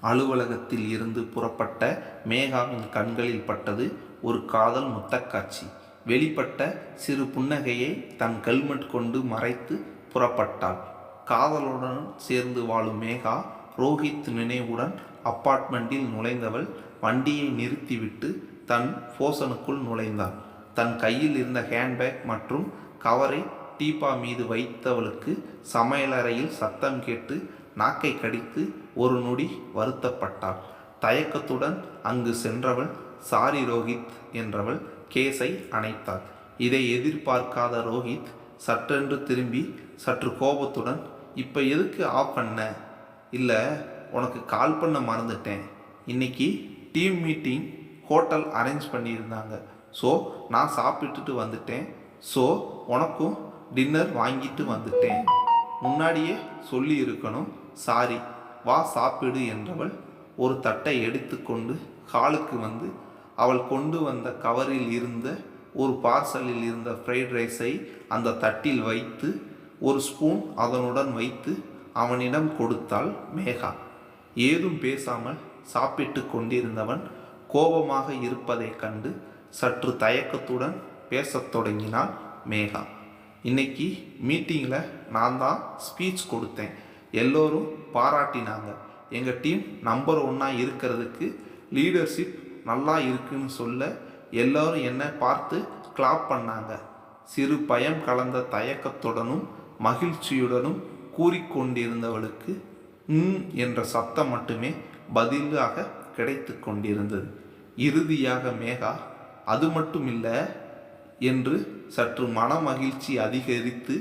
அலுவலகத்தில் இருந்து புறப்பட்ட மேகாவின் கண்களில் பட்டது ஒரு காதல் முத்தக்காட்சி. வெளிப்பட்ட சிறு புன்னகையை தன் கல்மெட் கொண்டு மறைத்து புறப்பட்டாள். காதலுடன் சேர்ந்து வாழும் மேகா ரோஹித் நினைவுடன் அப்பார்ட்மெண்ட்டில் நுழைந்தவள் வண்டியை நிறுத்திவிட்டு தன் போசனுக்குள் நுழைந்தாள். தன் கையில் இருந்த ஹேண்ட்பேக் மற்றும் கவரை தீபா மீது வைத்தவளுக்கு சமையலறையில் சத்தம் கேட்டு நாக்கை கடித்து ஒரு நொடி வருத்தப்பட்டாள். தயக்கத்துடன் அங்கு சென்றவள் சாரி ரோஹித் என்றவள் கேஸை அணைத்தாள். இதை எதிர்பார்க்காத ரோஹித் சற்றென்று திரும்பி சற்று கோபத்துடன் இப்போ எதுக்கு ஆஃப் பண்ண? இல்லை உனக்கு கால் பண்ண மறந்துட்டேன். இன்னைக்கு டீம் மீட்டிங் ஹோட்டல் அரேஞ்ச் பண்ணியிருந்தாங்க. ஸோ நான் சாப்பிட்டுட்டு வந்துட்டேன். ஸோ உனக்கும் டின்னர் வாங்கிட்டு வந்துட்டேன். முன்னாடியே சொல்லி இருக்கணும் சாரி வா சாப்பிடு என்றவள் ஒரு தட்டை எடுத்துக்கொண்டு ஹாலுக்கு வந்து அவள் கொண்டு வந்த கவரில் இருந்த ஒரு பார்சலில் இருந்த ஃப்ரைட் ரைஸை அந்த தட்டில் வைத்து ஒரு ஸ்பூன் அதனுடன் வைத்து அவனிடம் கொடுத்தாள் மேகா. ஏதும் பேசாமல் சாப்பிட்டு கொண்டிருந்தவன் கோபமாக இருப்பதைக் கண்டு சற்று தயக்கத்துடன் பேசத் தொடங்கினாள் மேகா. இன்னைக்கு மீட்டிங்கில் நான் தான் ஸ்பீச் கொடுத்தேன். எல்லோரும் பாராட்டினாங்க. எங்கள் டீம் நம்பர் ஒன்னாக இருக்கிறதுக்கு லீடர்ஷிப் நல்லா இருக்குன்னு சொல்ல எல்லோரும் என்னை பார்த்து கிளாப் பண்ணாங்க. சிறு பயம் கலந்த தயக்கத்துடனும் மகிழ்ச்சியுடனும் கூறிக்கொண்டிருந்தவளுக்கு ம் என்ற சத்தம் மட்டுமே பதிலாக கிடைத்து கொண்டிருந்தது. இறுதியாக மேகா அது மட்டும் இல்லை என்று சற்று மனமகிழ்ச்சி அதிகரித்து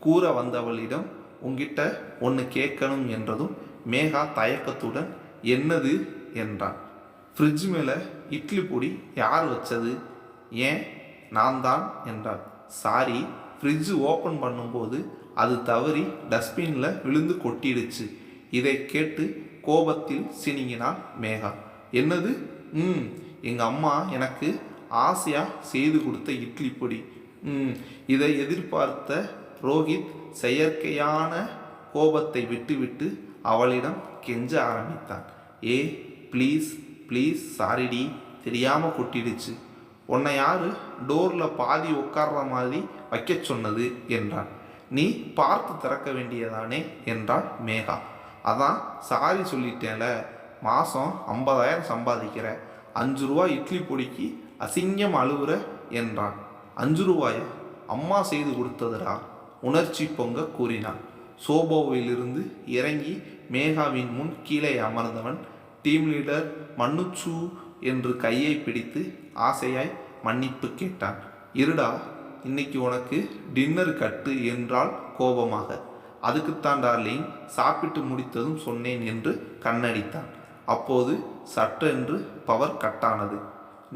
கூற வந்தவளிடம் உங்கிட்ட ஒன்று கேட்கணும் என்றதும் மேகா தயக்கத்துடன் என்னது? என்றான். ஃப்ரிட்ஜ் மேலே இட்லி பொடி யார் வச்சது? ஏன் நான் தான் என்றாள். சாரி ஃப்ரிட்ஜ் ஓப்பன் பண்ணும்போது அது தவறி டஸ்ட்பினில் விழுந்து கொட்டிடுச்சு. இதை கேட்டு கோபத்தில் சினிங்கினாள் மேகா. என்னது? ம் எங்கள் அம்மா எனக்கு ஆசையாக செய்து கொடுத்த இட்லி பொடி. இதை எதிர்பார்த்த ரோஹித் செயற்கையான கோபத்தை விட்டுவிட்டு அவளிடம் கெஞ்ச ஆரம்பித்தான். ஏ ப்ளீஸ் ப்ளீஸ் சாரிடி தெரியாமல் கொட்டிடுச்சு. உன்னை யாரு டோரில் பாதி உட்கார்ற மாதிரி வைக்க சொன்னது? என்றான். நீ பார்த்து திறக்க வேண்டியதானே? என்றாள் மேகா. அதான் சாரி சொல்லிட்டேன்ல. மாதம் ஐம்பதாயிரம் சம்பாதிக்கிற. அஞ்சு ரூபா இட்லி பொடிக்கு அசிங்கம் அழுவுற என்றான். அஞ்சு ரூபாயா அம்மா செய்து கொடுத்ததுடா உணர்ச்சி பொங்க கூறினான். சோபோவிலிருந்து இறங்கி மேகாவின் முன் கீழே அமர்ந்தவன் டீம் லீடர் மன்னுச்சு என்று கையை பிடித்து ஆசையாய் மன்னிப்பு கேட்டான். இருடா இன்னைக்கு உனக்கு டின்னர் கட்டு என்றால் கோபமாக. அதுக்குத்தான் டார்லிங் சாப்பிட்டு முடித்ததும் சொன்னேன் என்று கண்ணடித்தான். அப்போது சட்டென்று பவர் கட்டானது.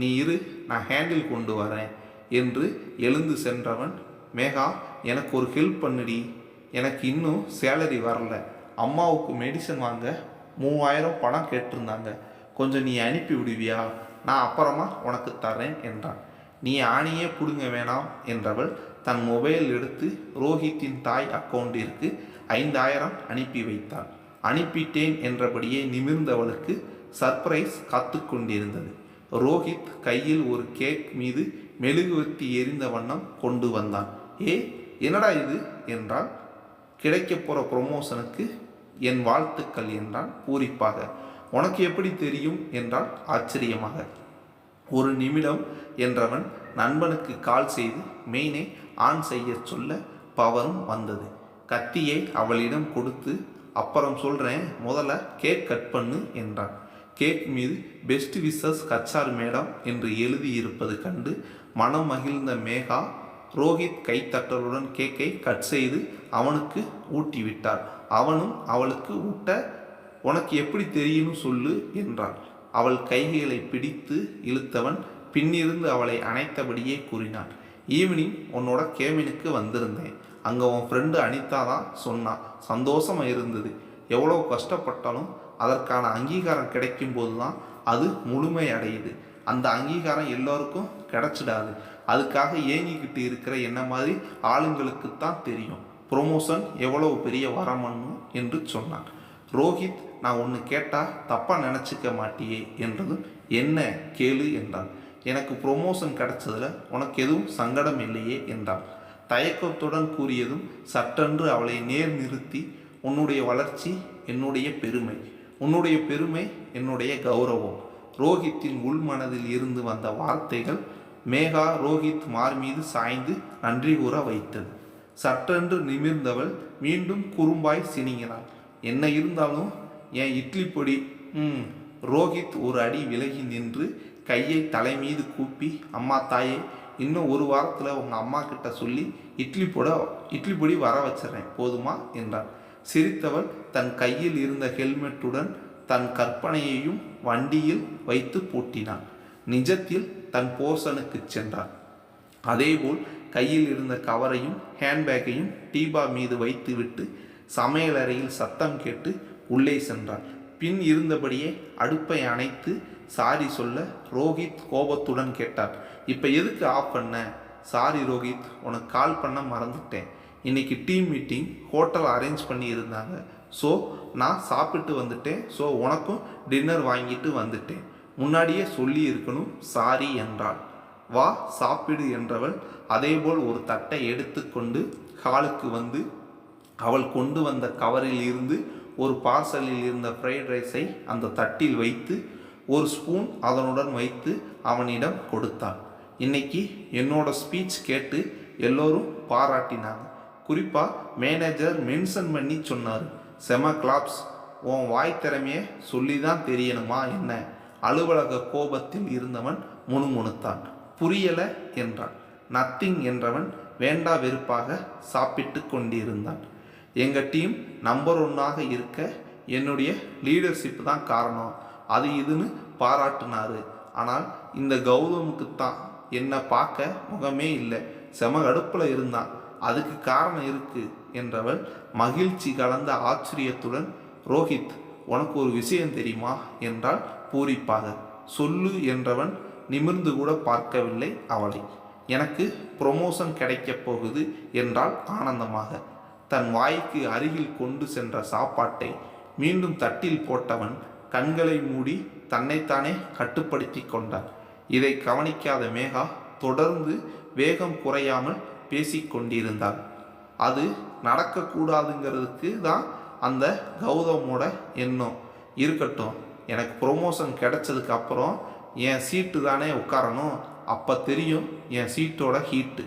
நீ இரு நான் ஹேண்டில் கொண்டு வரேன் என்று எழுந்து சென்றவன் மேகா எனக்கு ஒரு ஹெல்ப் பண்ணுடி. எனக்கு இன்னும் சேலரி வரல. அம்மாவுக்கு மெடிசன் வாங்க மூவாயிரம் பணம் கேட்டிருந்தாங்க. கொஞ்சம் நீ அனுப்பி விடுவியா? நான் அப்புறமா உனக்கு தரேன் என்றான். நீ ஆணியே பிடுங்க வேணாம் என்றவள் தன் மொபைல் எடுத்து ரோஹித்தின் தாய் அக்கௌண்டிற்கு ஐந்தாயிரம் அனுப்பி வைத்தாள். அனுப்பிட்டேன் என்றபடியே நிமிர்ந்தவளுக்கு சர்ப்ரைஸ் காத்து கொண்டிருந்தது. ரோஹித் கையில் ஒரு கேக் மீது மெழுகுவர்த்தி எரிந்த வண்ணம் கொண்டு வந்தான். ஏ என்னடா இது? என்றால் கிடைக்கப் போகிற ப்ரொமோஷனுக்கு என் வாழ்த்துக்கள் என்றான் பூரிப்பாக. உனக்கு எப்படி தெரியும்? என்றால் ஆச்சரியமாக. ஒரு நிமிடம் என்றவன் நண்பனுக்கு கால் செய்து மெயினை ஆன் செய்ய சொல்ல பவரும் வந்தது. கத்தியை அவளிடம் கொடுத்து அப்புறம் சொல்கிறேன் முதல்ல கேக் கட் பண்ணு என்றான். கேக் மீது பெஸ்ட் விசஸ் கச்சார் மேடம் என்று எழுதியிருப்பது கண்டு மனம் மகிழ்ந்த மேகா ரோஹித் கைத்தட்டலுடன் கேக்கை கட் செய்து அவனுக்கு ஊட்டிவிட்டார். அவனும் அவளுக்கு ஊட்ட உனக்கு எப்படி தெரியும்னு சொல்லு என்றான். அவள் கைகளை பிடித்து இழுத்தவன் பின்னிருந்து அவளை அணைத்தபடியே கூறினான். ஈவினிங் உன்னோட கேபினுக்கு வந்திருந்தேன். அங்கே உன் ஃப்ரெண்டு அனிதா தான் சொன்னான். சந்தோஷமாக இருந்தது. எவ்வளோ கஷ்டப்பட்டாலும் அதற்கான அங்கீகாரம் கிடைக்கும் போது தான் அது முழுமை அடையுது அந்த அங்கீகாரம் எல்லோருக்கும் கிடச்சிடாது. அதுக்காக ஏங்கிக்கிட்டு இருக்கிற என்ன மாதிரி ஆளுங்களுக்கு தான் தெரியும். ப்ரொமோஷன் எவ்வளவு பெரிய வரமன்னு என்று சொன்னான் ரோஹித் நான் ஒன்று கேட்டால் தப்பாக நினச்சிக்க மாட்டியே என்றதும் என்ன கேளு என்றான். எனக்கு ப்ரொமோஷன் கிடைச்சதில் உனக்கு எதுவும் சங்கடம் இல்லையே என்றான். தயக்கத்துடன் கூறியதும் சட்டென்று அவளை நேர் நிறுத்தி உன்னுடைய வளர்ச்சி என்னுடைய பெருமை. உன்னுடைய பெருமை என்னுடைய கௌரவம். ரோஹித்தின் உள்மனதில் இருந்து வந்த வார்த்தைகள் மேகா ரோஹித் மார் மீது சாய்ந்து நன்றி கூற வைத்தது. சட்டென்று நிமிர்ந்தவள் மீண்டும் குறும்பாய் சினிங்கினாள் என்ன இருந்தாலும் என் இட்லி பொடி? ம் ரோஹித் ஒரு அடி விலகி நின்று கையை தலை மீது கூப்பி அம்மா தாயே இன்னும் ஒரு வாரத்தில் உங்கள் அம்மா கிட்ட சொல்லி இட்லி போட இட்லி பொடி வர வச்சிடறேன். போதுமா? என்றான். சிரித்தவள் தன் கையில் இருந்த ஹெல்மெட்டுடன் தன் கற்பனையையும் வண்டியில் வைத்து பூட்டினான் நிஜத்தில் தன் போர்சனுக்கு சென்றான் அதேபோல் கையில் இருந்த கவரையும் ஹேண்ட்பேக்கையும் டீபா மீது வைத்துவிட்டு சமையலறையில் சத்தம் கேட்டு உள்ளே சென்றான் பின் இருந்தபடியே அடுப்பை அணைத்து சாரி சொல்ல ரோஹித் கோபத்துடன் கேட்டார் இப்போ எதுக்கு ஆஃப் பண்ண? சாரி ரோஹித் உனக்கு கால் பண்ண மறந்துட்டேன். இன்றைக்கி டீம் மீட்டிங் ஹோட்டல் அரேஞ்ச் பண்ணி இருந்தாங்க ஸோ நான் சாப்பிட்டு வந்துட்டேன். ஸோ உனக்கும் டின்னர் வாங்கிட்டு வந்துட்டேன். முன்னாடியே சொல்லி இருக்கணும் சாரி என்றாள். வா சாப்பிடு என்றவள் அதேபோல் ஒரு தட்டை எடுத்துக்கொண்டு ஹாலுக்கு வந்து அவள் கொண்டு வந்த கவரில் இருந்து ஒரு பார்சலில் இருந்த ஃப்ரைட் ரைஸை அந்த தட்டில் வைத்து ஒரு ஸ்பூன் அதனுடன் வைத்து அவனிடம் கொடுத்தாள். இன்னைக்கு என்னோட ஸ்பீச் கேட்டு எல்லோரும் பாராட்டினாங்க. குறிப்பாக மேனேஜர் மென்ஷன் பண்ணி சொன்னார். செம கிளாப்ஸ் உன் வாய் திறமையை சொல்லி தான் தெரியணுமா என்ன? அலுவலக கோபத்தில் இருந்தவன் முணுமுணுத்தான். புரியலை என்றான். நத்திங் என்றவன் வேண்டா வெறுப்பாக சாப்பிட்டு கொண்டிருந்தான். எங்கள் டீம் நம்பர் ஒன்னாக இருக்க என்னுடைய லீடர்ஷிப் தான் காரணம். அது இதுன்னு பாராட்டினாரு. ஆனால் இந்த கௌதமுக்கு தான் என்னை பார்க்க முகமே இல்லை. செம கடுப்பில் இருந்தான். அதுக்கு காரணம் இருக்கு என்றவள் மகிழ்ச்சி கலந்த ஆச்சரியத்துடன் ரோஹித் உனக்கு ஒரு விஷயம் தெரியுமா? என்றால் பூரிப்பாக. சொல்லு என்றவன் நிமிர்ந்து கூட பார்க்கவில்லை அவளை. எனக்கு ப்ரொமோஷன் கிடைக்கப் போகுது என்றால் ஆனந்தமாக. தன் வாய்க்கு அருகில் கொண்டு சென்ற சாப்பாட்டை மீண்டும் தட்டில் போட்டவன் கண்களை மூடி தன்னைத்தானே கட்டுப்படுத்தி கொண்டான். இதை கவனிக்காத மேகா தொடர்ந்து வேகம் குறையாமல் பேசிக்கொண்டிருந்தாள். அது நடக்கக்கூடாதுங்கிறதுக்கு தான் அந்த கௌதமோட எண்ணம். இருக்கட்டும் எனக்கு ப்ரொமோஷன் கிடைச்சதுக்கு அப்புறம் என் சீட்டு தானே உட்காரணும். அப்போ தெரியும் என் சீட்டோட ஹீட்டு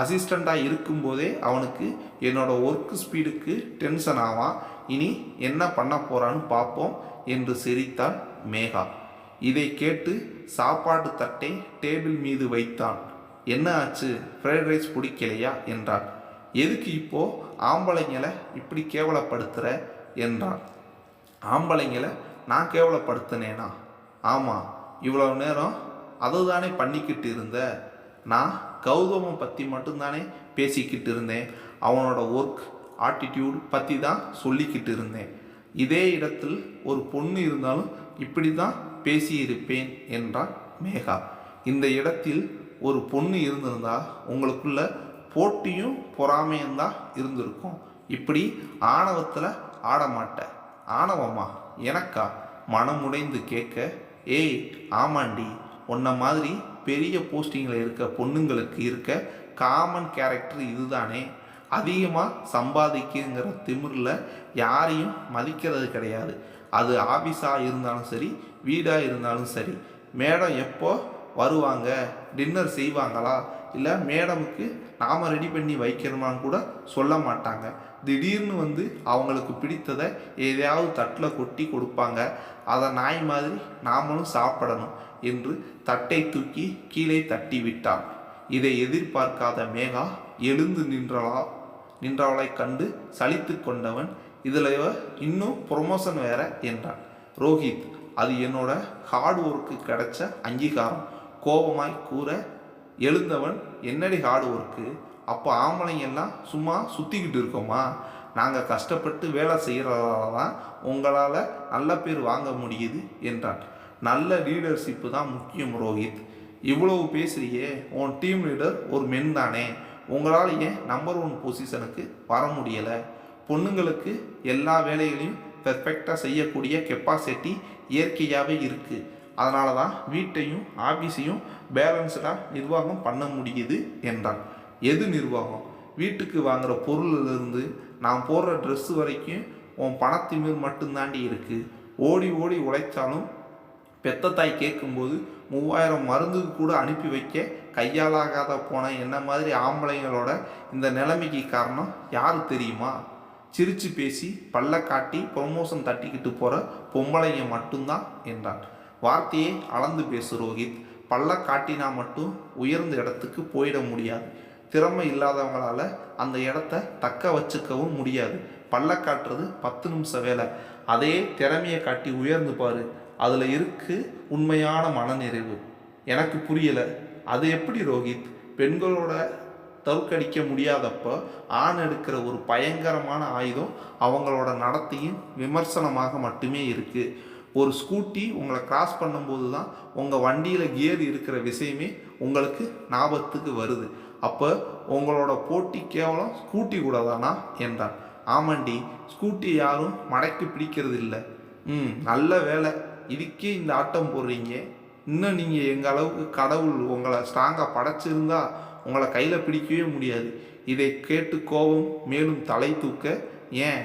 அசிஸ்டண்ட்டாக இருக்கும்போதே அவனுக்கு என்னோட ஒர்க் ஸ்பீடுக்கு டென்ஷன் ஆவான். இனி என்ன பண்ண போகிறான்னு பார்ப்போம் என்று சிரித்தாள் மேகா. இதை கேட்டு சாப்பாட்டு தட்டை டேபிள் மீது வைத்தான். என்ன ஆச்சு? ஃப்ரைட் ரைஸ் பிடிக்கலையா? என்றான் எதுக்கு இப்போது ஆம்பளைங்களை இப்படி கேவலப்படுத்துகிற என்றான் ஆம்பளைங்களை நான் கேவலப்படுத்தினேனா? ஆமாம் இவ்வளோ நேரம் அதை தானே பண்ணிக்கிட்டு இருந்த? நான் கௌதமம் பற்றி மட்டும்தானே பேசிக்கிட்டு இருந்தேன். அவனோட ஒர்க் ஆட்டிடியூட் பற்றி தான் சொல்லிக்கிட்டு இருந்தேன். இதே இடத்தில் ஒரு பொண்ணு இருந்தாலும் இப்படி தான் பேசியிருப்பேன் என்றான் மேகா. இந்த இடத்தில் ஒரு பொண்ணு இருந்திருந்தா உங்களுக்குள்ள போட்டியும் பொறாமையும் தான் இருந்திருக்கும். இப்படி ஆணவத்தில் ஆட மாட்டேன் ஆணவமா? எனக்கா? மனமுடைந்து கேட்க ஏய் ஆமாண்டி. உன்ன மாதிரி பெரிய போஸ்டிங்கில் இருக்க பொண்ணுங்களுக்கு இருக்க காமன் கேரக்டர் இதுதானே. அதிகமாக சம்பாதிக்குங்கிற திமிரில் யாரையும் மதிக்கிறது கிடையாது. அது ஆஃபீஸாக இருந்தாலும் சரி வீடாக இருந்தாலும் சரி. மேடம் எப்போ வருவாங்க? டின்னர் செய்வாங்களா? இல்லை மேடமுக்கு நாம் ரெடி பண்ணி வைக்கணுமான்னு கூட சொல்ல மாட்டாங்க. திடீர்னு வந்து அவங்களுக்கு பிடித்ததை எதையாவது தட்டில் கொட்டி கொடுப்பாங்க. அதை நாய் மாதிரி நாமளும் சாப்பிடணும் என்று தட்டை தூக்கி கீழே தட்டி விட்டான். இதை எதிர்பார்க்காத மேகா எழுந்து நின்றளா நின்றவளை கண்டு சலித்து கொண்டவன் இதில் இன்னும் ப்ரொமோஷன் வேற என்றான். ரோஹித் அது என்னோட ஹார்ட் ஒர்க்கு கிடைச்ச அங்கீகாரம். கோபமாய் கூற எழுந்தவன் என்னடி ஹார்ட் ஒர்க்கு? அப்போ ஆம்பளைங்க எல்லாம் சும்மா சுற்றிக்கிட்டு இருக்கோமா? நாங்கள் கஷ்டப்பட்டு வேலை செய்கிறதால தான் உங்களால் நல்ல பேர் வாங்க முடியுது என்றான். நல்ல லீடர்ஷிப்பு தான் முக்கியம் ரோஹித். இவ்வளவு பேசுகிறியே உன் டீம் லீடர் ஒரு மென் தானே. உங்களால் ஏன் நம்பர் ஒன் பொசிஷனுக்கு வர முடியலை? பொண்ணுங்களுக்கு எல்லா வேலைகளையும் பெர்ஃபெக்டாக செய்யக்கூடிய கெப்பாசிட்டி இயற்கையாகவே இருக்குது அதனால தான் வீட்டையும் ஆஃபீஸையும் பேலன்ஸ்டாக நிர்வாகம் பண்ண முடியுது என்றான். எது நிர்வாகம்? வீட்டுக்கு வாங்குற பொருளிலிருந்து நான் போடுற ட்ரெஸ்ஸு வரைக்கும் உன் பணத்திமிர் மட்டும்தாண்டி இருக்குது ஓடி ஓடி உழைச்சாலும் பெத்த தாய் கேட்கும்போது மூவாயிரம் மருந்துக்கு கூட அனுப்பி வைக்க கையாலாகாத போன என்ன மாதிரி ஆம்பளைங்களோட இந்த நிலைமைக்கு காரணம் யார் தெரியுமா? சிரித்து பேசி பல்ல காட்டி ப்ரொமோஷன் தட்டிக்கிட்டு போகிற பொம்பளைங்க மட்டும்தான் என்றான். வார்த்தையை அளந்து பேசு ரோஹித். பல்ல காட்டினா மட்டும் உயர்ந்த இடத்துக்கு போயிட முடியாது. திறமை இல்லாதவங்களால் அந்த இடத்த தக்க வச்சுக்கவும் முடியாது. பல்ல காட்டுறது பத்து நிமிஷம் வேலை. அதே திறமையை காட்டி உயர்ந்து பாரு. அதில் இருக்கு உண்மையான மனநிறைவு. எனக்கு புரியலை. அது எப்படி ரோஹித்? பெண்களோட தவுக்கடிக்க முடியாதப்போ ஆண் எடுக்கிற ஒரு பயங்கரமான ஆயுதம் அவங்களோட நடத்தையும் விமர்சனமாக மட்டுமே இருக்குது ஒரு ஸ்கூட்டி உங்களை கிராஸ் பண்ணும்போது தான் உங்கள் வண்டியில் கியர் இருக்கிற விஷயமே உங்களுக்கு ஞாபகத்துக்கு வருது. அப்போ உங்களோட போட்டி கேவலம் ஸ்கூட்டி கூட தானா? என்றான். ஆமாண்டி ஸ்கூட்டி யாரும் மடக்கி பிடிக்கிறது இல்லை. ம் நல்ல வேலை. இதுக்கே இந்த ஆட்டம் போடுறீங்க. இன்னும் நீங்கள் எங்கள் அளவுக்கு கடவுள் உங்களை ஸ்ட்ராங்காக படைச்சிருந்தா உங்களை கையில் பிடிக்கவே முடியாது. இதை கேட்டு கோபம் மேலும் தலை தூக்க. ஏன்?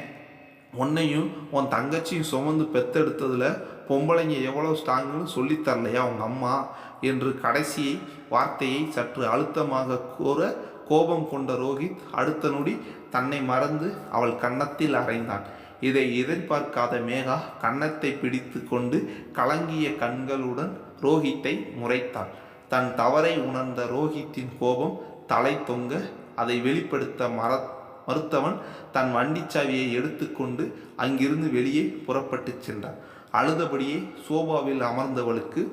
உன்னையும் உன் தங்கச்சியும் சுமந்து பெத்தெடுத்ததில் பொம்பளைங்க எவ்வளோ ஸ்ட்ராங்குன்னு சொல்லித்தரலையா உங்கள் அம்மா? என்று கடைசி வார்த்தையை சற்று அழுத்தமாக கூற கோபம் கொண்ட ரோஹித் அடுத்த நொடி தன்னை மறந்து அவள் கன்னத்தில் அறைந்தான். இதை எதிர்பார்க்காத மேகா கன்னத்தை பிடித்து கொண்டு கலங்கிய கண்களுடன் ரோஹித்தை முறைத்தாள். தன் தவறை உணர்ந்த ரோஹித்தின் கோபம் தலை தொங்க அதை வெளிப்படுத்த மற மறுத்தவன் தன் வண்டிச்சாவியை எடுத்துக்கொண்டு அங்கிருந்து வெளியே புறப்பட்டு சென்றான். அழுதபடியே சோபாவில் அமர்ந்தவளுக்கு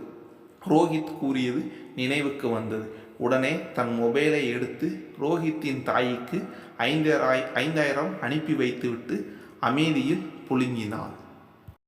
ரோஹித் கூறியது நினைவுக்கு வந்தது. உடனே தன் மொபைலை எடுத்து ரோஹித்தின் தாய்க்கு ஐந்தாயிரம் ஐந்தாயிரம் அனுப்பி வைத்துவிட்டு அமைதியில் புழுங்கினாள்.